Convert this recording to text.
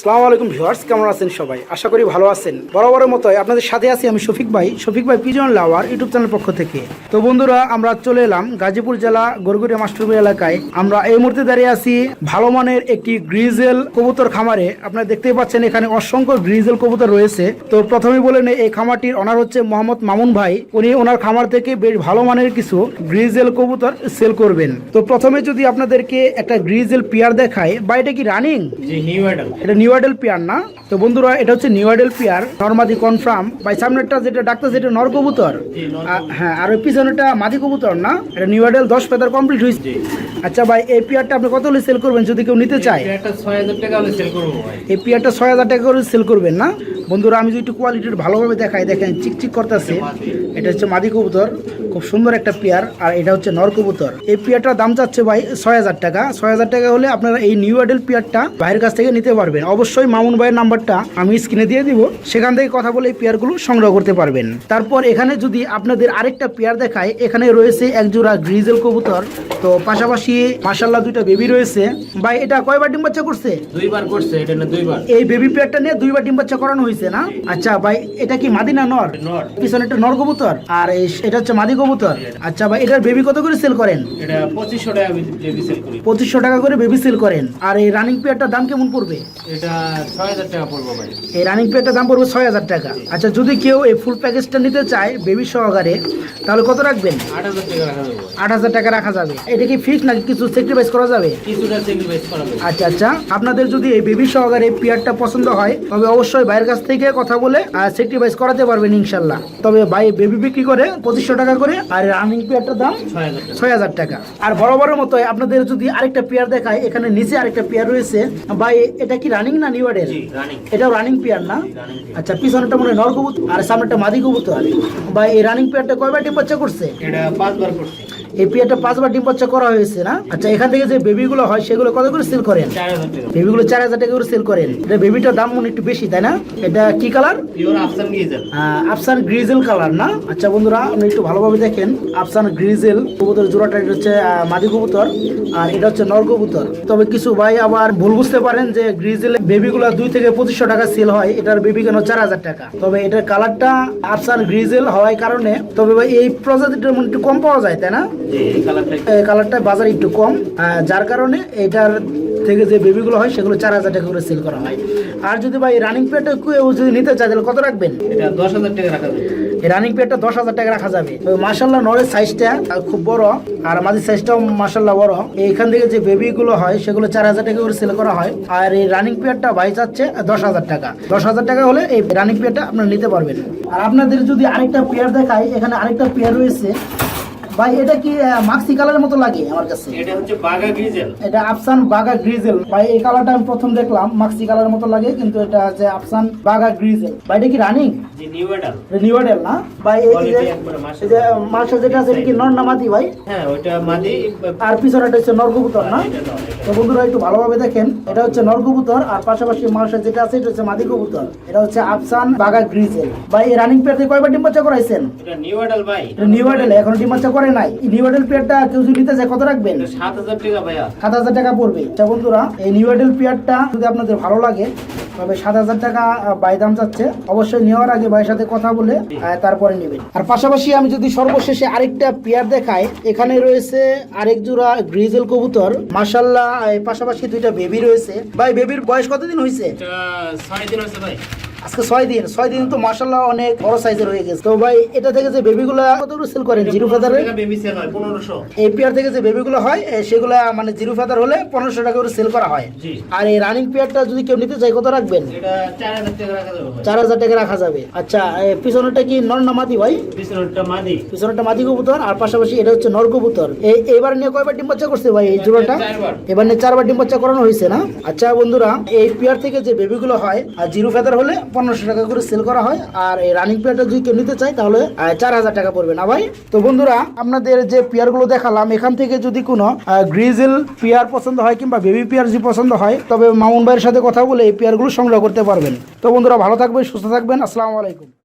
আসসালামু আলাইকুম ভিউয়ার্স কেমন আছেন সবাই? আশা করি ভালো আছেন। বরাবরের মতোই আপনাদের সাথে আছি আমি শফিক ভাই শফিক ভাই পিজন লাওয়ার ইউটিউব চ্যানেল পক্ষ থেকে। তো বন্ধুরা আমরা চলে এলাম গাজীপুর জেলা গরগুরিয়া মাস্টারপুর এলাকায়। আমরা এই মুহূর্তে দাঁড়িয়ে আছি ভালো মানের একটি গ্রিজেল কবুতর খামারে। আপনারা দেখতেই পাচ্ছেন এখানে অসংখ্য গ্রিজেল কবুতর রয়েছে। তো প্রথমেই বলে নেই এই খামারটির ওনার হচ্ছে মোহাম্মদ মামুন ভাই। উনি ওনার খামার থেকে বেশ ভালো মানের কিছু গ্রিজেল কবুতর সেল করবেন। তো প্রথমে যদি আপনাদেরকে একটা গ্রিজেল পেয়ার দেখায় বা এটা কি রানিং এটা নিউ আইডেল পেয়ার না? তো বন্ধুরা এটা হচ্ছে নিউ আইডেল পেয়ার নর্মাদি কনফার্ম ভাই সামনেরটা যেটা ডাক্তার যেটা নর কবুতর? হ্যাঁ আর ওই পিছনেটা মাদি কবুতর না? এটা নিউ আইডেল দশ পেতার কমপ্লিট হয়েছে আচ্ছা ভাই এই পেয়ারটা আপনি কত হলে সেল করবেন যদি কেউ নিতে চায়? এই পেয়ারটা ছয় হাজার টাকা করে সেল করবেন না? বন্ধুরা আমি যদি একটু কোয়ালিটির ভালোভাবে দেখাই দেখেন চিকচিক করতেছে। এটা হচ্ছে মাদি কবুতর খুব সুন্দর একটা পেয়ার আর এটা হচ্ছে নর কবুতর। এই পেয়ারটার দাম চাচ্ছে ভাই ছয় হাজার টাকা। ছয় হাজার টাকা হলে আপনারা এই নিউ আইডেল পেয়ারটা ভাইয়ের কাছ থেকে নিতে পারবেন। অবশ্যই মামুন ভাইয়ের নাম্বারটা আমি স্ক্রিনে দিয়ে দিব। সেখান থেকে কথা বলে এই পেয়ারগুলো সংগ্রহ করতে পারবেন। তারপর এখানে যদি আপনাদের আরেকটা পেয়ার দেখায় এখানে রয়েছে এক জোড়া গ্রিজেল কবুতর। তো পাশাপাশি মাসাল্লাহ দুইটা বেবি রয়েছে। ভাই এটা কয়বার ডিম বাচ্চা করছে? দুইবার করছে এটা না দুইবার। এই বেবি পেয়ারটা নিয়ে দুইবার ডিম বাচ্চা করানো হয়েছে না? আচ্ছা ভাই এটা কি মাদিনা নর? নর। পিছনে একটা নর কবুতর। আর এই- এটা হচ্ছে মাদি কবুতর। আচ্ছা ভাই এটার বেবি কত করে সেল করেন? এটা পঁচিশশো টাকা বেবি সেল করি। পঁচিশশো টাকা করে বেবি সেল করেন। আর এই রানিং পেয়ারটার দাম কেমন পড়বে? এটা এই রানিং পেয়ারটার দাম পড়বে ছয় হাজার টাকা। আচ্ছা যদি কেউ এই ফুল প্যাকেজটা নিতে চায় বেবি সহকারে তাহলে কত রাখবেন? আট হাজার টাকা রাখা যাবে এটা কি ফিক্স নাকি কিছু স্যাক্রিফাইস করা যাবে? স্যাক্রিফাইস আচ্ছা আচ্ছা। আপনাদের যদি এই বেবি সহকারে পেয়ারটা পছন্দ হয় তবে অবশ্যই ভাইয়ের কাছ থেকে কথা বলে সেক্রিফাইস করাতে পারবেন ইনশাল্লাহ। তবে ভাই বেবি বিক্রি করে পঁচিশশো টাকা করে আর রানিং পেয়ারটার দাম ছয় হাজার টাকা। আর টাকা। আর মতো আপনাদের যদি আরেকটা পেয়ার দেখায় এখানে নিচে আরেকটা পেয়ার রয়েছে। ভাই এটা কি রানিং না জি রানিং এটাও রানিং পেয়ার না? আচ্ছা পিছনেটা মনে হয় নর কবুতর আর সামনেটা মাদি কবুতর। ভাই এই রানিং পেয়ারটা কয়বার ডিম বাচ্চা করছে? এটা পাঁচবার করছে। এই পাঁচবার ডিম বাচ্চা করা হয়েছে না? আচ্ছা এখান থেকে যে বেবিগুলো হয় সেগুলো কত করে সেল করেন? বেবিগুলো চার হাজার টাকা করে সেল করেন। এটা বেবিটার দাম মনে একটু বেশি তাই না? এটা কি কালার আফসান গ্রিজেল কালার না? আচ্ছা বন্ধুরা আপনি একটু ভালোভাবে দেখেন। আফসান গ্রিজেল কবুতর জোড়াটা এটা হচ্ছে মাদি কবুতর আর এটা হচ্ছে নর কবুতর। তবে কিছু ভাই আবার ভুল বুঝতে পারেন যে গ্রিজেল বেবিগুলো দুই থেকে পঁচিশশো টাকা সেল হয় এটার বেবি কেন চার হাজার টাকা? তবে এটার কালারটা আফসান গ্রিজেল হওয়ার কারণে তবে ভাই এই প্রজাতিটার মনে একটু কম পাওয়া যায় তাই না? কালারটা বাজারে একটু কম। যার কারণে এটার থেকে যে বেবিগুলো হয় সেগুলো চার হাজার টাকা করে সেল করা হয়। আর যদি ভাই রানিং পেয়ারটা কেউ যদি নিতে চায় তাহলে কত রাখবেন? এটা দশ হাজার টাকা রাখা যাবে। রানিং পেয়ারটা দশ হাজার টাকা রাখা যাবে। মাসাল্লাহ নরের সাইজটা খুব বড়। আর মাঝির সাইজটাও মাসাল্লাহ বড়। এইখান থেকে যে বেবিগুলো হয় সেগুলো চার হাজার টাকা করে সেল করা হয়। আর এই রানিং পেয়ারটা ভাই চাচ্ছে দশ হাজার টাকা। দশ হাজার টাকা হলে এই রানিং পেয়ারটা আপনারা নিতে পারবেন। আর আপনাদের যদি আরেকটা পেয়ার দেখায় এখানে আরেকটা পেয়ার রয়েছে। ভাই এটা কি মাক্সি কালারের মতো লাগে আমার কাছে? এটা হচ্ছে বাগা গ্রিজেল এটা আফসান বাগা গ্রিজেল ভাই এই কালারটা আমি প্রথম দেখলাম মাক্সি কালারের মতো লাগে কিন্তু এটা আছে আফসান বাগা গ্রিজেল ভাই এটা কি রানিং জি নিউ অ্যাডাল নিউডেল না? ভাই এই যে মাসে যে যেটা আছে এটা কি নর না মাদি ভাই? হ্যাঁ মাদি। আর পিছনেটা হচ্ছে নরকবুতর না? এটা তো বন্ধুরা একটু ভালোভাবে দেখেন এটা হচ্ছে নরকবুতর আর পাশাপাশি মার্শা যেটা আছে এটা হচ্ছে মাদি কবুতর। এটা হচ্ছে আফসান বাগা গ্রিজেল ভাই এই রানিং পেয়ার দিয়ে কয়বার ডিম বাচ্চা করাইছেন? এটা নিউ অ্যাডাল ভাই। এটা নিউডেল এখন ডিম বাচ্চা করে নাই। নিউডেল পেয়ারটা কেউ যদি নিতে চায় কত রাখবেন? সাত হাজার টাকা ভাইয়া। সাত হাজার টাকা পড়বে। আচ্ছা বন্ধুরা এই নিউ পেয়ারটা যদি আপনাদের ভালো লাগে তবে সাত হাজার টাকা বাই দাম চাচ্ছে। অবশ্যই নেওয়ার আগে ভাইয়ের সাথে কথা বলে তারপরে নেবেন। আর পাশাপাশি আমি যদি সর্বশেষে আরেকটা পেয়ার দেখাই এখানে রয়েছে আরেক জোড়া গ্রিজেল কবুতর। মাসাল্লাহ পাশাপাশি দুইটা বেবি রয়েছে। ভাই বেবির বয়স কতদিন হয়েছে ছয় দিন হচ্ছে ভাই। আজকে ছয় দিন ছয় দিন তো মাসাল্লাহ অনেক বড় সাইজের হয়ে গেছে। তো ভাই এটা থেকে যে বেবিগুলো কত সেল করেন? জিরো পনেরোশো। এই পেয়ার থেকে যে বেবিগুলো হয় সেগুলো মানে জিরো ফেদার হলে পনেরোশো টাকা করে সেল করা হয়। আর এই রানিং পেয়ারটা যদি কেউ নিতে চায় কত রাখবেন? চার হাজার টাকা রাখা যাবে আচ্ছা পিছনেরটা কি নর না মাদি ভাই? পিছনেরটা মাদি। কবুতর আর পাশাপাশি এটা হচ্ছে নর কবুতর। এই এবার নিয়ে কয়বার ডিম বাচ্চা করছে ভাই এই জোড়াটা? এবার নিয়ে চারবার ডিম বাচ্চা করানো হয়েছে না? আচ্ছা বন্ধুরা এই পেয়ার থেকে যে বেবিগুলো হয় আর জিরো ফেদার হলে পনেরোশো টাকা করে সেল করা হয়, আর এই রানিং পেয়ারটা যদি কেউ নিতে চাই তাহলে চার হাজার টাকা পড়বে। না ভাই? তো বন্ধুরা, আপনাদের যে পেয়ারগুলো দেখালাম, এখান থেকে যদি কোনো গ্রিজেল পেয়ার পছন্দ হয় কিংবা বেবি পেয়ার যদি পছন্দ হয়, তবে মামুন ভাইয়ের সাথে কথা বলে এই পেয়ারগুলো সংগ্রহ করতে পারবেন। তো বন্ধুরা, ভালো থাকবেন, সুস্থ থাকবেন, আসসালামু আলাইকুম।